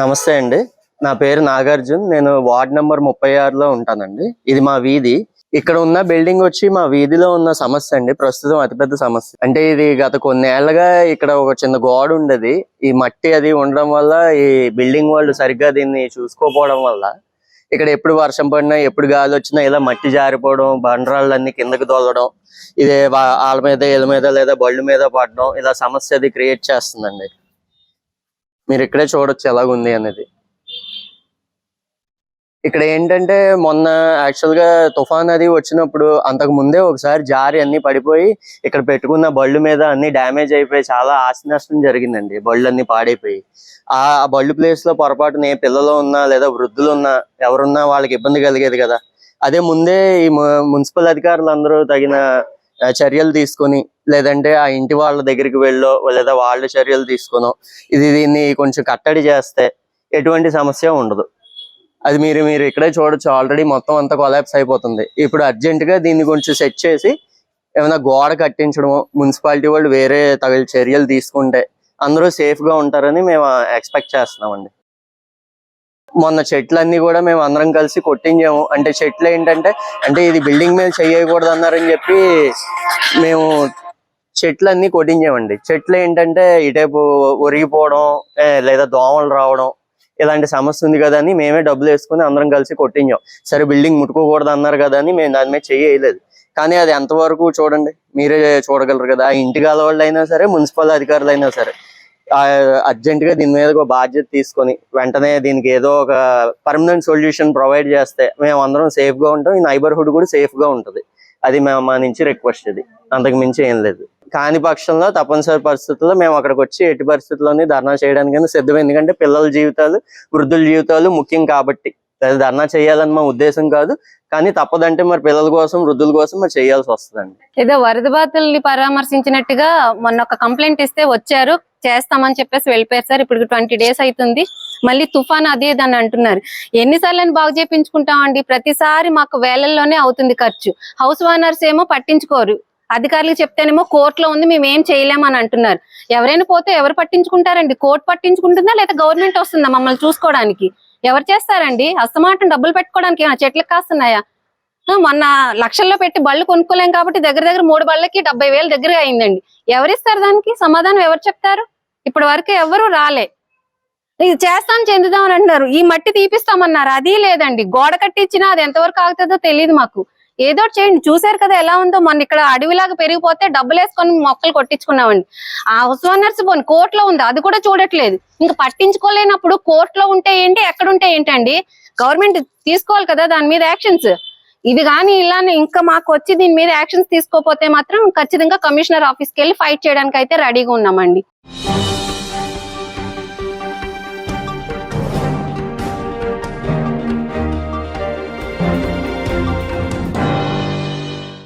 నమస్తే అండి. నా పేరు నాగార్జున్. నేను వార్డ్ నెంబర్ ముప్పై ఆరులో ఉంటానండి. ఇది మా వీధి. ఇక్కడ ఉన్న బిల్డింగ్ వచ్చి మా వీధిలో ఉన్న సమస్య అండి. ప్రస్తుతం అతిపెద్ద సమస్య. అంటే ఇది గత కొన్నేళ్ళుగా ఇక్కడ ఒక చిన్న గోడ ఉండేది. ఈ మట్టి అది ఉండడం వల్ల ఈ బిల్డింగ్ వాళ్ళు సరిగ్గా దీన్ని చూసుకోకపోవడం వల్ల ఇక్కడ ఎప్పుడు వర్షం పడినా ఎప్పుడు గాలి వచ్చినా ఇలా మట్టి జారిపోవడం బండరాళ్ళన్నీ కిందకి దొల్లడం ఇదే వాళ్ళ మీద ఇళ్ళ మీద లేదా బళ్ళు మీద పడడం ఇలా సమస్య అది క్రియేట్ చేస్తుందండి. మీరు ఇక్కడే చూడొచ్చు ఎలాగుంది అనేది. ఇక్కడ ఏంటంటే మొన్న యాక్చువల్గా తుఫాన్ అది వచ్చినప్పుడు అంతకు ముందే ఒకసారి జారి అన్ని పడిపోయి ఇక్కడ పెట్టుకున్న బళ్ళు మీద అన్ని డ్యామేజ్ అయిపోయి చాలా ఆస్తి నష్టం జరిగిందండి. బళ్ళు అన్ని పాడైపోయి. ఆ బళ్ళు ప్లేస్లో పొరపాటున ఏ పిల్లలు ఉన్నా లేదా వృద్ధులు ఉన్నా ఎవరున్నా వాళ్ళకి ఇబ్బంది కలిగేది కదా. అదే ముందే ఈ మున్సిపల్ అధికారులు అందరూ తగిన చర్యలు తీసుకొని లేదంటే ఆ ఇంటి వాళ్ళ దగ్గరికి వెళ్ళో లేదా వాళ్ళ చర్యలు తీసుకునో ఇది దీన్ని కొంచెం కట్టడి చేస్తే ఎటువంటి సమస్య ఉండదు. అది మీరు మీరు ఇక్కడే చూడొచ్చు. ఆల్రెడీ మొత్తం అంతా కొలాప్స్ అయిపోతుంది. ఇప్పుడు అర్జెంట్గా దీన్ని కొంచెం సెట్ చేసి ఏమైనా గోడ కట్టించడము మున్సిపాలిటీ వాళ్ళు వేరే తగిన చర్యలు తీసుకుంటే అందరూ సేఫ్గా ఉంటారని మేము ఎక్స్పెక్ట్ చేస్తున్నామండి. మొన్న చెట్లన్నీ కూడా మేము అందరం కలిసి కొట్టించాము. అంటే చెట్లు ఏంటంటే అంటే ఇది బిల్డింగ్ మీద చేయకూడదు అన్నారని చెప్పి మేము చెట్లన్నీ కొట్టించామండి. చెట్లు ఏంటంటే ఇటేపు ఒరిగిపోవడం లేదా దోమలు రావడం ఇలాంటి సమస్య ఉంది కదా అని మేమే డబ్బులు వేసుకుని అందరం కలిసి కొట్టించాం. సరే బిల్డింగ్ ముట్టుకోకూడదు అన్నారు కదా అని మేము దాని మీద చేయలేదు. కానీ అది ఎంతవరకు చూడండి మీరే చూడగలరు కదా. ఆ ఇంటి గల వాళ్ళు అయినా సరే మున్సిపల్ అధికారులు అయినా సరే. అర్జెంట్గా దీని మీద ఒక బాధ్యత తీసుకొని వెంటనే దీనికి ఏదో ఒక పర్మనెంట్ సొల్యూషన్ ప్రొవైడ్ చేస్తే మేము అందరం సేఫ్గా ఉంటాం ఈ నైబర్హుడ్ కూడా సేఫ్గా ఉంటది. అది మేము మా నుంచి రిక్వెస్ట్ ఇది. అంతకు మించి ఏం లేదు. కాని పక్షంలో తప్పనిసరి పరిస్థితుల్లో మేము అక్కడికి వచ్చి ఎట్టి పరిస్థితుల్లోనే ధర్నా చేయడానికి సిద్ధం ఎందుకంటే పిల్లల జీవితాలు వృద్ధుల జీవితాలు ముఖ్యం కాబట్టి. అది ధర్నా చేయాలని మా ఉద్దేశం కాదు. కానీ తప్పదంటే మరి పిల్లల కోసం వృద్ధుల కోసం మరి చేయాల్సి వస్తుందండి. ఏదో వరద బాధితుల్ని పరామర్శించినట్టుగా మొన్న ఒక కంప్లైంట్ ఇస్తే వచ్చారు. చేస్తామని చెప్పేసి వెళ్ళిపోయారు సార్. ఇప్పుడు ట్వంటీ డేస్ అవుతుంది. మళ్ళీ తుఫాన్ అది అని అంటున్నారు. ఎన్నిసార్లు బాగు చేయించుకుంటామండి ప్రతిసారి మాకు వేలల్లోనే అవుతుంది ఖర్చు. హౌస్ ఓనర్స్ ఏమో పట్టించుకోరు. అధికారులు చెప్తేనేమో కోర్టులో ఉంది మేము ఏం చేయలేమని అంటున్నారు. ఎవరైనా పోతే ఎవరు పట్టించుకుంటారండి? కోర్టు పట్టించుకుంటుందా లేదా గవర్నమెంట్ వస్తుందా మమ్మల్ని చూసుకోవడానికి? ఎవరు చేస్తారండి? అస్తమాటం డబ్బులు పెట్టుకోవడానికి ఏమైనా చెట్లకు కాస్తున్నాయా? మొన్న లక్షల్లో పెట్టి బళ్ళు కొనుక్కోలేం కాబట్టి దగ్గర దగ్గర మూడు బళ్ళకి డెబ్బై వేలు దగ్గర అయిందండి. ఎవరిస్తారు దానికి? సమాధానం ఎవరు చెప్తారు? ఇప్పటి వరకు ఎవరు రాలే. ఇది చేస్తాం చెందుదాం అని అంటున్నారు. ఈ మట్టి తీపిస్తామన్నారు. అది లేదండి. గోడ కట్టించినా అది ఎంతవరకు ఆగుతుందో తెలియదు మాకు. ఏదో చేయండి. చూసారు కదా ఎలా ఉందో. మొన్న ఇక్కడ అడవిలాగా పెరిగిపోతే డబ్బులు వేసుకొని మొక్కలు కొట్టించుకున్నామండి. ఆ హౌస్ ఓనర్స్ పోని కోర్టులో ఉంది. అది కూడా చూడట్లేదు. ఇంకా పట్టించుకోలేనప్పుడు కోర్టులో ఉంటే ఏంటి ఎక్కడ ఉంటే ఏంటండి? గవర్నమెంట్ తీసుకోవాలి కదా దాని మీద యాక్షన్స్. ఇది కానీ ఇలానే ఇంకా మాకు వచ్చి దీని మీద యాక్షన్స్ తీసుకోకపోతే మాత్రం ఖచ్చితంగా కమిషనర్ ఆఫీస్కి వెళ్ళి ఫైట్ చేయడానికి అయితే రెడీగా ఉన్నామండి.